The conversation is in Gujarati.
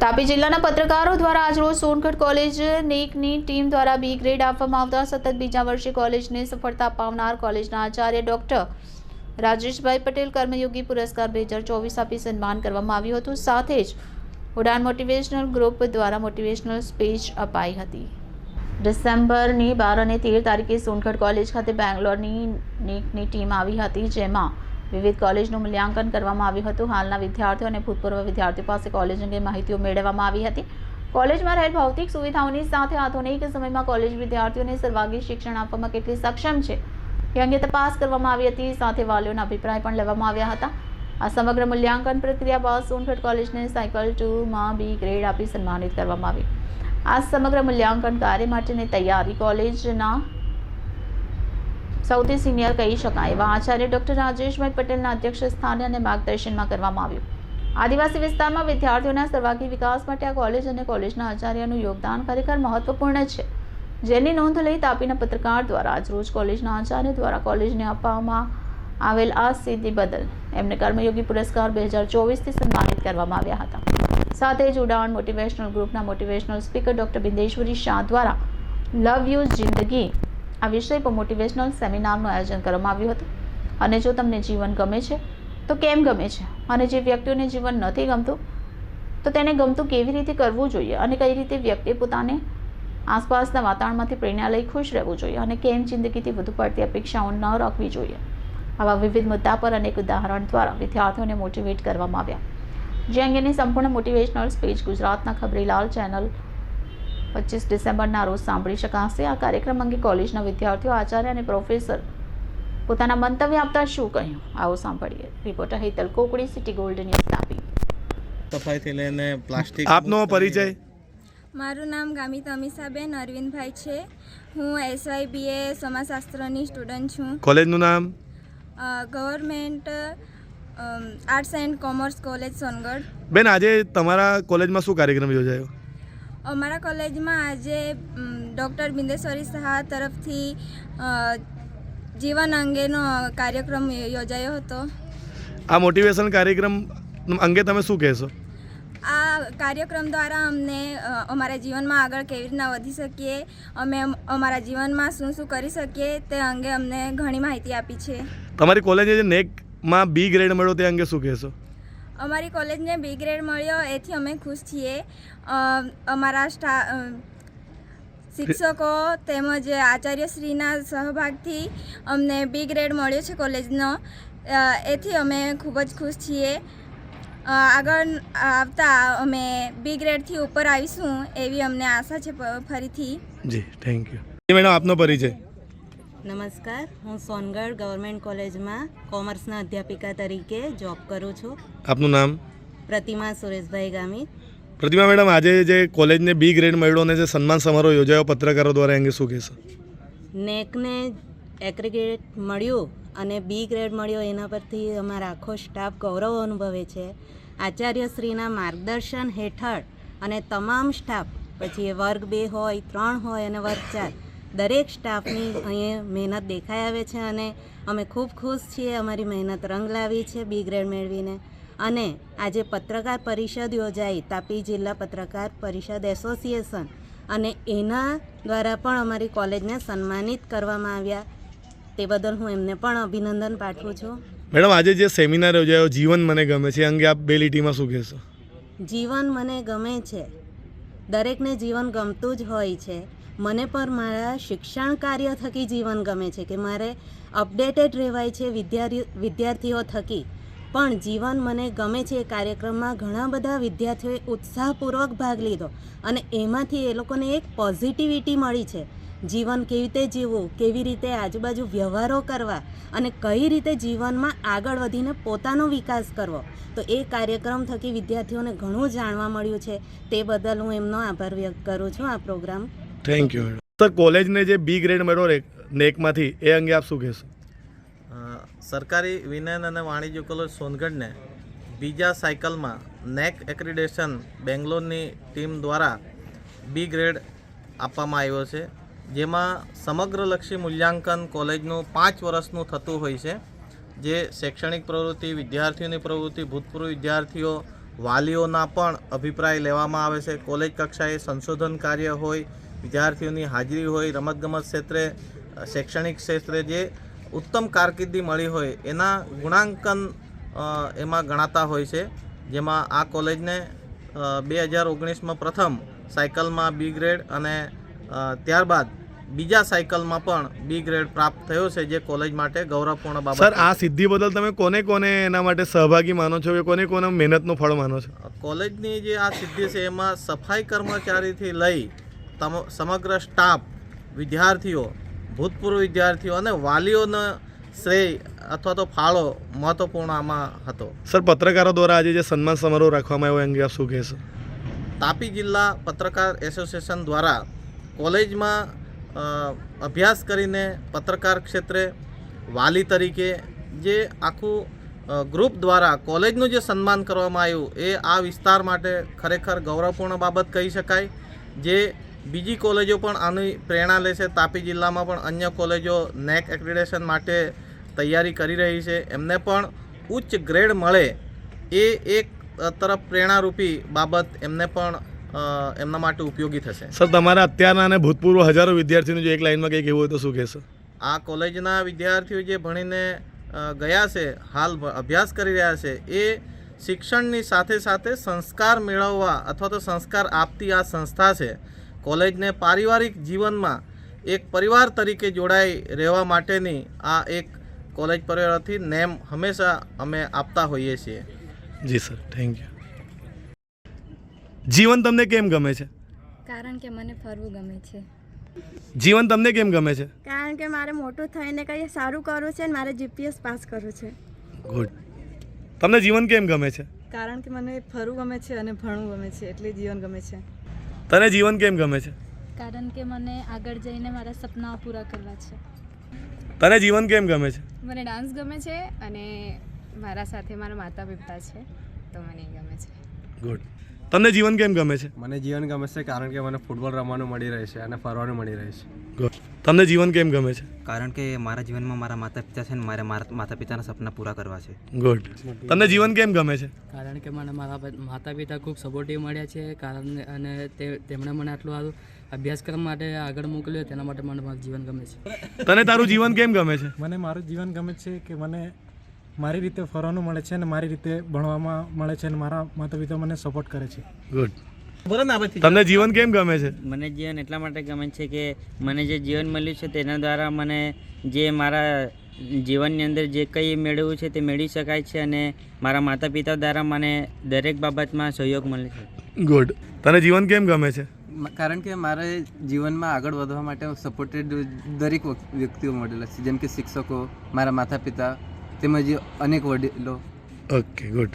તાપી જિલ્લાના પત્રકારો દ્વારા આજરોજ સોનગઢ કોલેજ નેકની ટીમ દ્વારા બી ગ્રેડ આપવામાં આવતા સતત બીજા વર્ષે કોલેજને સફળતા અપાવનાર કોલેજના આચાર્ય ડોક્ટર રાજેશભાઈ પટેલ કર્મયોગી પુરસ્કાર બે હજાર ચોવીસ આપી સન્માન કરવામાં આવ્યું હતું. સાથે જ ઉડાન મોટિવેશનલ ગ્રુપ દ્વારા મોટિવેશનલ સ્પીચ અપાઈ હતી. ડિસેમ્બરની બાર અને તેર તારીખે સોનગઢ કોલેજ ખાતે બેંગ્લોરની નેકની ટીમ આવી હતી, જેમાં વિવિધ કોલેજનું મૂલ્યાંકન કરવામાં આવ્યું હતું. હાલના વિદ્યાર્થીઓ અને ભૂતપૂર્વ વિદ્યાર્થીઓ પાસે કોલેજ અંગે માહિતીઓ મેળવવામાં આવી હતી. કોલેજમાં રહેલ ભૌતિક સુવિધાઓની સાથે આધુનિક સમયમાં કોલેજ વિદ્યાર્થીઓને સર્વાંગી શિક્ષણ આપવામાં કેટલી સક્ષમ છે એ અંગે તપાસ કરવામાં આવી હતી. સાથે વાલીઓના અભિપ્રાય પણ લેવામાં આવ્યા હતા. આ સમગ્ર મૂલ્યાંકન પ્રક્રિયા બાદ સોનગઢ કોલેજને સાયકલ ટુમાં બી ગ્રેડ આપી સન્માનિત કરવામાં આવી. આ સમગ્ર મૂલ્યાંકન કાર્ય માટેની તૈયારી કોલેજના સૌથી સિનિયર કહી શકાય. એવા આચાર્ય ડૉક્ટર રાજેશભાઈ પટેલના અધ્યક્ષ સ્થાને અને માર્ગદર્શનમાં કરવામાં આવ્યું. આદિવાસી વિસ્તારમાં વિદ્યાર્થીઓના સર્વાંગી વિકાસ માટે આ કોલેજ અને કોલેજના આચાર્યનું યોગદાન ખરેખર મહત્વપૂર્ણ છે. જેની નોંધ લઈ તાપીના પત્રકાર દ્વારા આજરોજ કોલેજના આચાર્ય દ્વારા કોલેજને આપવામાં આવેલ આ સિદ્ધિ બદલ એમને કર્મયોગી પુરસ્કાર બે હજાર ચોવીસથી સન્માનિત કરવામાં આવ્યા હતા. સાથે જ ઉડાણ મોટિવેશનલ ગ્રુપના motivational speaker doctor Bindeshwari Shah દ્વારા લવ યુ જિંદગી આ વિષય પર મોટિવેશનલ સેમિનારનું આયોજન કરવામાં આવ્યું હતું. અને જો તમને જીવન ગમે છે, તો કેમ ગમે છે? અને જે વ્યક્તિઓને જીવન નથી ગમતું, તો તેને ગમતું કેવી રીતે કરવું જોઈએ? અને કઈ રીતે વ્યક્તિએ પોતાને આસપાસના વાતાવરણમાંથી પ્રેરણા લઈ ખુશ રહેવું જોઈએ? અને કેમ જિંદગીથી વધુ પડતી અપેક્ષાઓ ન રાખવી જોઈએ? આવા વિવિધ મુદ્દા પર અનેક ઉદાહરણ દ્વારા વિદ્યાર્થીઓને મોટિવેટ કરવામાં આવ્યા. જે અંગેની સંપૂર્ણ મોટિવેશનલ સ્પીચ ગુજરાતના ખબરીલાલ ચેનલ પચીસ ડિસેમ્બરના રોજ સાંભળી શકાશે. આ કાર્યક્રમ અંગે કોલેજના વિદ્યાર્થીઓ આચાર્ય અને પ્રોફેસર પોતાના મંતવ્ય આપતા શું કહ્યું? આવો સાંભળીએ. Reporter Hetal Kokdi city gold news Tapi. સફાઈથી લઈને પ્લાસ્ટિક આપનો પરિચય? મારું નામ ગામિત અમીષાબેન અરવિંદભાઈ છે. હું એસવાયબીએ સમાજશાસ્ત્રની સ્ટુડન્ટ છું. કોલેજનું નામ? Government arts and commerce college Songadh. બેન આજે તમારા કોલેજમાં શું કાર્યક્રમ યોજાયો? અમારા કોલેજમાં આજે ડૉક્ટર બિંદેશ્વરી શાહ તરફથી જીવન અંગેનો કાર્યક્રમ યોજાયો હતો. આ મોટિવેશન કાર્યક્રમ અંગે તમે શું કહેશો? આ કાર્યક્રમ દ્વારા અમને અમારા જીવનમાં આગળ કેવી રીતના વધી શકીએ અમે અમારા જીવનમાં શું શું કરી શકીએ તે અંગે અમને ઘણી માહિતી આપી છે. તમારી કોલેજે જે નેકમાં બી ગ્રેડ મળ્યો તે અંગે શું કહેશો? અમારી કોલેજને બી ગ્રેડ મળ્યો, એથી અમે ખુશ છીએ. અમારા સ્ટા શિક્ષકો તેમજ આચાર્યશ્રીના સહભાગથી અમને બી ગ્રેડ મળ્યો છે કોલેજનો. એથી અમે ખૂબ જ ખુશ છીએ. આગળ આવતા અમે બી ગ્રેડથી ઉપર આવીશું એવી અમને આશા છે ફરીથી. જી થેન્ક યુ મેડમ, આપનો પરિચય. નમસ્કાર. હું સોનગઢ ગવર્મેન્ટ કોલેજમાં કોમર્સના અધ્યાપિકા તરીકે જોબ કરું છું. આપનું નામ? પ્રતિમા સુરેશભાઈ ગામી પ્રતિમા મેડમ આજે જે કોલેજને બી ગ્રેડ મળ્યો અને જે સન્માન સમારોહ યોજાયો પત્રકારો દ્વારા અંગે શું કહેશો? નેકને એગ્રીગેટ મળ્યું અને બી ગ્રેડ મળ્યો એના પરથી અમારા આખો સ્ટાફ ગૌરવ અનુભવે છે. આચાર્યશ્રીના માર્ગદર્શન હેઠળ અને તમામ સ્ટાફ પછી એ વર્ગ બે હોય ત્રણ હોય અને વર્ગ ચાર દરેક સ્ટાફની અહીંયા મહેનત દેખાઈ આવે છે અને અમે ખૂબ ખુશ છીએ અમારી મહેનત રંગ લાવી છે બી ગ્રેડ મેળવીને. અને આજે પત્રકાર પરિષદ યોજાઈ તાપી જિલ્લા પત્રકાર પરિષદ એસોસિએશન. અને એના દ્વારા પણ અમારી કોલેજને સન્માનિત કરવામાં આવ્યા. તે બદલ હું એમને પણ અભિનંદન પાઠવું છું. મેડમ આજે જે સેમિનાર યોજાયો જીવન મને ગમે છે અંગે આપ બે લીટીમાં શું કહેશો? જીવન મને ગમે છે. દરેકને જીવન ગમતું જ હોય છે. મને પણ મારા શિક્ષણ કાર્ય થકી જીવન ગમે છે કે મારે અપડેટેડ રહેવાય છે વિદ્યાર્થી, વિદ્યાર્થીઓ થકી. પણ જીવન મને ગમે છે એ કાર્યક્રમમાં ઘણા બધા વિદ્યાર્થીઓએ ઉત્સાહપૂર્વક ભાગ લીધો અને એમાંથી એ લોકોને એક પોઝિટિવિટી મળી છે. જીવન કેવી રીતે જીવવું, કેવી રીતે આજુબાજુ વ્યવહારો કરવા અને કઈ રીતે જીવનમાં આગળ વધીને પોતાનો વિકાસ કરવો. તો એ કાર્યક્રમ થકી વિદ્યાર્થીઓને ઘણું જાણવા મળ્યું છે. તે બદલ હું એમનો આભાર વ્યક્ત કરું છું આ પ્રોગ્રામ. થેન્ક યુ સર કોલેજને જે બી ગ્રેડ મળ્યો રે- નેકમાંથી એ અંગે આપ શું કહેશો? સરકારી વિજ્ઞાન અને વાણિજ્ય કોલેજ સોનગઢને બીજા સાયકલમાં નેક એક્રિડેશન બેંગ્લોરની ટીમ દ્વારા બી ગ્રેડ આપવામાં આવ્યો છે જેમાં સમગ્રલક્ષી મૂલ્યાંકન કોલેજનું પાંચ વર્ષનું થતું હોય છે જે શૈક્ષણિક પ્રવૃત્તિ વિદ્યાર્થીઓની પ્રવૃત્તિ ભૂતપૂર્વ વિદ્યાર્થીઓ વાલીઓના પણ અભિપ્રાય લેવામાં આવે છે. કોલેજ કક્ષાએ સંશોધન કાર્ય હોય વિદ્યાર્થીઓની હાજરી હોય રમતગમત ક્ષેત્રે શૈક્ષણિક ક્ષેત્રે જે ઉત્તમ કારકિર્દી મળી હોય એના ગુણાંકન એમાં ગણાતા હોય છે. જેમાં આ કોલેજને બે હજાર ઓગણીસમાં પ્રથમ સાયકલમાં બી ગ્રેડ અને ત્યારબાદ બીજા સાયકલમાં પણ બી ગ્રેડ પ્રાપ્ત થયો છે જે કોલેજ માટે ગૌરવપૂર્ણ બાબત સર આ સિદ્ધિ બદલ તમે કોને કોને એના માટે સહભાગી માનો છો કે કોને કોને મહેનતનું ફળ માનો છો? કોલેજની જે આ સિદ્ધિ છે એમાં સફાઈ કર્મચારીથી લઈ સમગ્ર સ્ટાફ વિદ્યાર્થીઓ ભૂતપૂર્વ વિદ્યાર્થીઓ અને વાલીઓનો શ્રેય અથવા તો ફાળો મહત્વપૂર્ણ આમાં હતો. સર પત્રકારો દ્વારા આજે જે સન્માન સમારોહ રાખવામાં આવ્યો એ અંગે આપ શું કહેશો? તાપી જિલ્લા પત્રકાર એસોસિએશન દ્વારા કોલેજમાં અભ્યાસ કરીને પત્રકાર ક્ષેત્રે વાલી તરીકે જે આખું ગ્રુપ દ્વારા કોલેજનું જે સન્માન કરવામાં આવ્યું એ આ વિસ્તાર માટે ખરેખર ગૌરવપૂર્ણ બાબત કહી શકાય. જે બીજી કોલેજો પણ આની પ્રેરણા લેશે તાપી જિલ્લામાં પણ અન્ય કોલેજો નેક એક્રિડેશન માટે તૈયારી કરી રહી છે. એમને પણ ઉચ્ચ ગ્રેડ મળે એ એક તરફ પ્રેરણારૂપી બાબત એમને પણ એમના માટે ઉપયોગી થશે. સર તમારા અત્યારના અને ભૂતપૂર્વ હજારો વિદ્યાર્થીઓનું જો એક લાઈનમાં કંઈક એવું હોય તો શું કહેશો? આ કોલેજના વિદ્યાર્થીઓ જે ભણીને ગયા છે હાલ અભ્યાસ કરી રહ્યા છે એ શિક્ષણની સાથે સાથે સંસ્કાર મેળવવા અથવા તો સંસ્કાર આપતી આ સંસ્થા છે. કોલેજને પારિવારિક જીવનમાં એક પરિવાર તરીકે જોડાઈ રહેવા માટેની આ એક કોલેજ પરિવારથી નેમ હંમેશા અમે આપતા હોઈએ છીએ. જી સર થેન્ક યુ જીવન તમને કેમ ગમે છે? કારણ કે મને ફરવું ગમે છે. જીવન તમને કેમ ગમે છે? કારણ કે મારે મોટું થઈને કંઈ સારું કરવું છે અને મારે જીપીએસ પાસ કરવું છે. ગુડ તમને જીવન કેમ ગમે છે? કારણ કે મને ફરવું ગમે છે અને ભણવું ગમે છે એટલે જીવન ગમે છે. તને જીવન કેમ ગમે છે? કારણ કે મને આગળ જઈને મારા સપનાઓ પૂરા કરવા છે. તને જીવન કેમ ગમે છે? મને ડાન્સ ગમે છે અને મારા સાથે મારા માતા પિતા છે તો મને ગમે છે. ગુડ તમને જીવન કેમ ગમે છે? મને જીવન ગમે છે કારણ કે મને ફૂટબોલ રમવાનું મળી રહે છે અને ફરવાનું મળી રહે છે. તમને જીવન કેમ ગમે છે? કારણ કે મારા જીવનમાં મારા માતા પિતા છે ને મારે મારા માતા પિતાના સપના પૂરા કરવા છે. ગુડ તમને જીવન કેમ ગમે છે? કારણ કે મને મારા માતા પિતા ખૂબ સપોર્ટિવ મળ્યા છે કારણ અને તેમણે મને આટલું સારું અભ્યાસક્રમ માટે આગળ મોકલ્યો તેના માટે મને મારું જીવન ગમે છે. તને તારું જીવન કેમ ગમે છે? મને મારું જીવન ગમે છે કે મને મારી રીતે ફરવાનું મળે છે અને મારી રીતે ભણવામાં મળે છે અને મારા માતા પિતા મને સપોર્ટ કરે છે. ગુડ તમને જીવન કેમ ગમે છે? મને જીવન એટલા માટે ગમે છે કે મને જે જીવન મળ્યું છે તેના દ્વારા મને જે મારા જીવનની અંદર જે કંઈ મેળવવું છે તે મેળવી શકાય છે અને મારા માતા પિતા દ્વારા મને દરેક બાબતમાં સહયોગ મળે છે. ગુડ તને જીવન કેમ ગમે છે? કારણ કે મારે જીવનમાં આગળ વધવા માટે સપોર્ટેડ દરેક વ્યક્તિઓ મળેલા છે. જેમ કે શિક્ષકો મારા માતા પિતા તેમજ અનેક વડીલો. Okay good